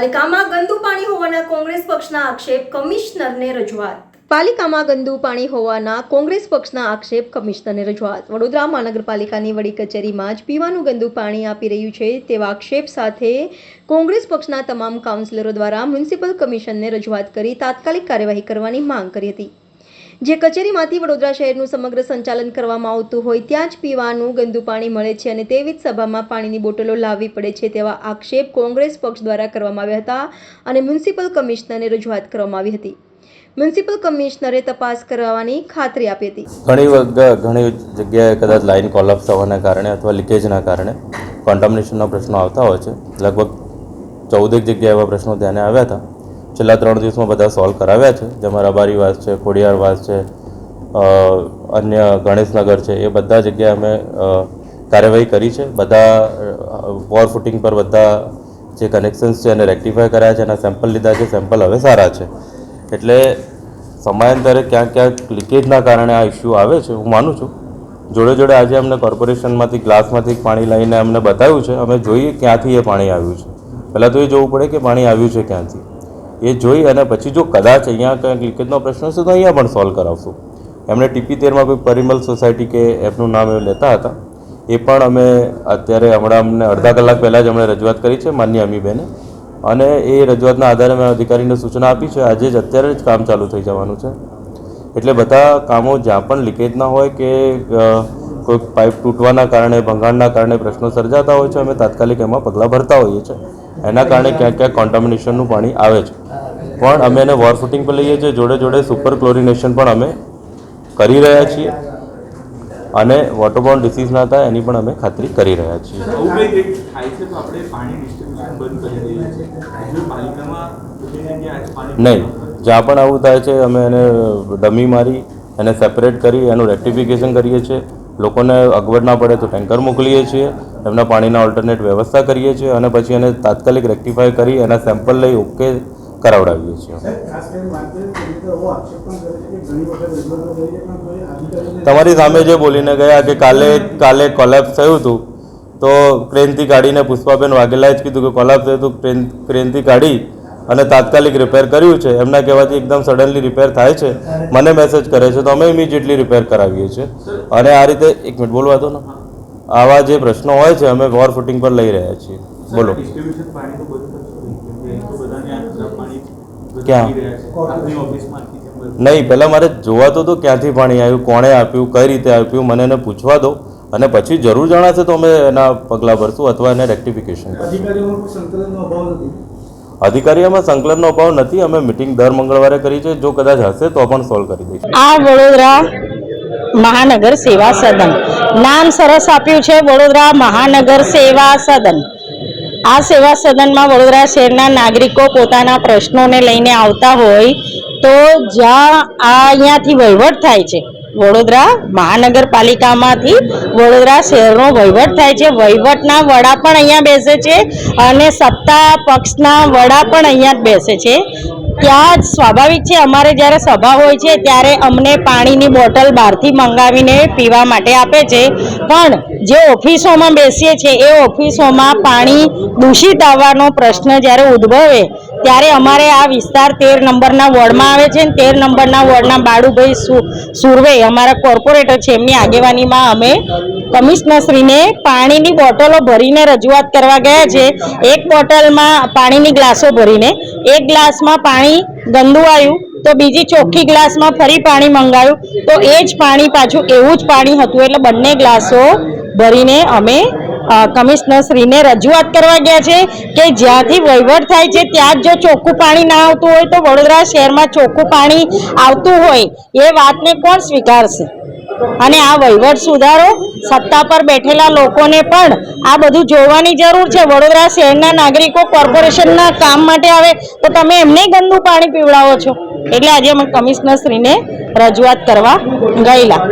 પાલિકામાં ગંદુ પાણી હોવાના કોંગ્રેસ પક્ષના આક્ષેપ કમિશનરને રજૂઆત. પાલિકામાં ગંદુ પાણી હોવાના કોંગ્રેસ પક્ષના આક્ષેપ કમિશનરને રજૂઆત. વડોદરા મહાનગરપાલિકાની વડી કચેરીમાં જ પીવાનું ગંદુ પાણી આપી રહ્યું છે તેવા આક્ષેપ સાથે કોંગ્રેસ પક્ષના તમામ કાઉન્સિલરો દ્વારા મ્યુનિસિપલ કમિશનને રજૂઆત કરી તાત્કાલિક કાર્યવાહી કરવાની માંગ કરી હતી. જે કચેરીમાંથી વડોદરા શહેરનું સમગ્ર સંચાલન કરવામાં આવતું હોય ત્યાં જ પીવાનું ગંદુ પાણી મળે છે અને તેવી જ સભામાં પાણીની બોટલો લાવવી પડે છે તેવા આક્ષેપ કોંગ્રેસ પક્ષ દ્વારા કરવામાં આવ્યા હતા અને મ્યુનિસિપલ કમિશનરને રજૂઆત કરવામાં આવી હતી. મ્યુનિસિપલ કમિશનરે તપાસ કરવાની ખાતરી આપી હતી. ઘણી ઘણી જગ્યાએ કદાચ લાઇન કોલેપ્સ થવાના કારણે અથવા લીકેજના કારણે કોન્ટામિનેશનના પ્રશ્નો આવતા હોય છે. લગભગ ચૌદેક જગ્યાએ એવા પ્રશ્નો ધ્યાને આવ્યા હતા. છેલ્લા ત્રણ દિવસમાં બધા સોલ્વ કરાવ્યા છે. જેમાં રબારી વાસ છે, ખોડિયારવાસ છે અન્ય ગણેશનગર છે, એ બધા જગ્યાએ અમે કાર્યવાહી કરી છે. બધા વોર ફૂટિંગ પર બધા જે કનેક્શન્સ છે એને રેક્ટિફાય કર્યા છે એના સેમ્પલ લીધા છે. સેમ્પલ હવે સારા છે. એટલે સમયાંતરે ક્યાંક ક્યાંક લીકેજના કારણે આ ઇસ્યુ આવે છે, હું માનું છું. જોડે જોડે આજે અમને કોર્પોરેશનમાંથી ગ્લાસમાંથી પાણી લઈને અમને બતાવ્યું છે. અમે જોઈએ ક્યાંથી એ પાણી આવ્યું છે. પહેલાં તો એ જોવું પડે કે પાણી આવ્યું છે ક્યાંથી. એ જોઈ અને પછી જો કદાચ અહીંયા કંઈક લીકેજનો પ્રશ્ન હશે તો અહીંયા પણ સોલ્વ કરાવશું. એમણે ટીપી તેરમાં કોઈ પરિમલ સોસાયટી કે એપનું નામ એ લેતા હતા. એ પણ અમે અત્યારે હમણાં અમને અડધા કલાક પહેલાં જ અમણે રજૂઆત કરી છે, માન્ય અમીબેને. અને એ રજૂઆતના આધારે મેં અધિકારીને સૂચના આપી છે, આજે જ અત્યારે જ કામ ચાલુ થઈ જવાનું છે. એટલે બધા કામો જ્યાં પણ લીકેજના હોય કે કોઈ પાઇપ તૂટવાના કારણે, ભંગાણના કારણે પ્રશ્નો સર્જાતા હોય છે, અમે તાત્કાલિક એમાં પગલાં ભરતા હોઈએ છીએ. એના કારણે ક્યાંક ક્યાંક કોન્ટામિનેશનનું પાણી આવે છે. પણ અમે એને વોર ફૂટિંગ પર લઈએ છીએ જોડે જોડે સુપર ક્લોરિનેશન પણ અમે કરી રહ્યા છીએ. અને વોટરબોર્ન ડિસીઝ ના થાય એની પણ અમે ખાતરી કરી રહ્યા છીએ. નહીં. જ્યાં પણ આવું થાય છે અમે એને ડમી મારી એને સેપરેટ કરી એનું રેક્ટિફિકેશન કરીએ છીએ. લોકોને અગવડ ના પડે તો ટેન્કર મોકલીએ છીએ એમના પાણીના ઓલ્ટરનેટ વ્યવસ્થા કરીએ છીએ અને પછી એને તાત્કાલિક રેક્ટિફાય કરી એના સેમ્પલ લઈ ઓકે કરાવડાવીએ છીએ. તમારી સામે જે બોલીને ગયા કે કાલે કાલે કોલેપ્સ થયું હતું તો ક્રેનથી કાઢીને પુષ્પાબેન વાઘેલાએ જ કીધું કે કોલેપ્સ થયું હતું ક્રેન ક્રેનથી કાઢી અને તાત્કાલિક રિપેર કર્યું છે. એમના કહેવાથી એકદમ સડનલી રિપેર થાય છે. મને મેસેજ કરે છે તો અમે ઇમિડિયેટલી રિપેર કરાવીએ છીએ. અને આ રીતે એક મિનિટ બોલવા દો ને. આવા જે પ્રશ્નો હોય છે અમે વોર ફૂટિંગ પર લઈ રહ્યા છીએ. બોલો. ક્યાં? નહીં પહેલાં મારે જોવાતું તો તો ક્યાંથી પાણી આવ્યું કોણે આપ્યું કઈ રીતે આપ્યું મને એને પૂછવા દો. અને પછી જરૂર જણાશે તો અમે એના પગલાં ભરશું અથવા એને રેક્ટિફિકેશન કરીશું. અધિકારીઓમાં સંકલનનો અભાવ નથી, અમે મિટિંગ દર મંગળવારે કરી છે, જો કદાચ હશે તો પણ સોલ્વ કરી દઈશું. આ વડોદરા મહાનગર સેવા સદન. નામ સરસ આપ્યું છે, વડોદરા મહાનગર સેવા સદન. આ સેવા સદનમાં વડોદરા શહેરના નાગરિકો પોતાના પ્રશ્નોને લઈને આવતા હોય તો જ્યાં આ અહીંયાથી વહીવટ થાય છે વડોદરા મહાનગરપાલિકામાંથી વડોદરા શહેરનો વહીવટ થાય છે. વહીવટના વડા પણ અહીંયા બેસે છે અને સત્તા પક્ષના વડા પણ અહીંયા જ બેસે છે. ત્યાં જ સ્વાભાવિક છે, અમારે જ્યારે સભા હોય છે ત્યારે અમને પાણીની બોટલ બહારથી મંગાવીને પીવા માટે આપે છે. પણ જે ઓફિસોમાં બેસીએ છીએ, એ ઓફિસોમાં પાણી દૂષિત આવવાનો પ્રશ્ન જ્યારે ઉદ્ભવે ત્યારે અમારે આ વિસ્તાર તેર નંબરના વોર્ડમાં આવે છે ને તેર નંબરના વોર્ડના બાળુભાઈ સુરવે, અમારા કોર્પોરેટર છે. એમની આગેવાનીમાં અમે કમિશનરશ્રીને પાણીની બોટલો ભરીને રજૂઆત કરવા ગયા છે. એક બોટલમાં પાણીની ગ્લાસો ભરીને. એક ગ્લાસમાં પાણી ગંદુ આવ્યું, તો બીજી ચોખ્ખી ગ્લાસમાં ફરી પાણી મંગાવ્યું તો એ જ પાણી પાછું એવું જ પાણી હતું. એટલે બંને ગ્લાસો ભરીને અમે કમિશનરશ્રીને રજૂઆત કરવા ગયા છે કે જ્યાંથી વહીવટ થાય છે, ત્યાં જ જો ચોખ્ખું પાણી ના આવતું હોય તો વડોદરા શહેરમાં ચોખ્ખું પાણી આવતું હોય. એ વાતને કોણ સ્વીકારશે? અને આ વહીવટ સુધારો સત્તા પર બેઠેલા લોકોને પણ આ બધું જોવાની જરૂર છે. વડોદરા શહેરના નાગરિકો કોર્પોરેશનના કામ માટે આવે તો તમે એમને ગંદુ પાણી પીવડાવો છો. એટલે આજે અમે કમિશનરશ્રીને રજૂઆત કરવા ગયેલા.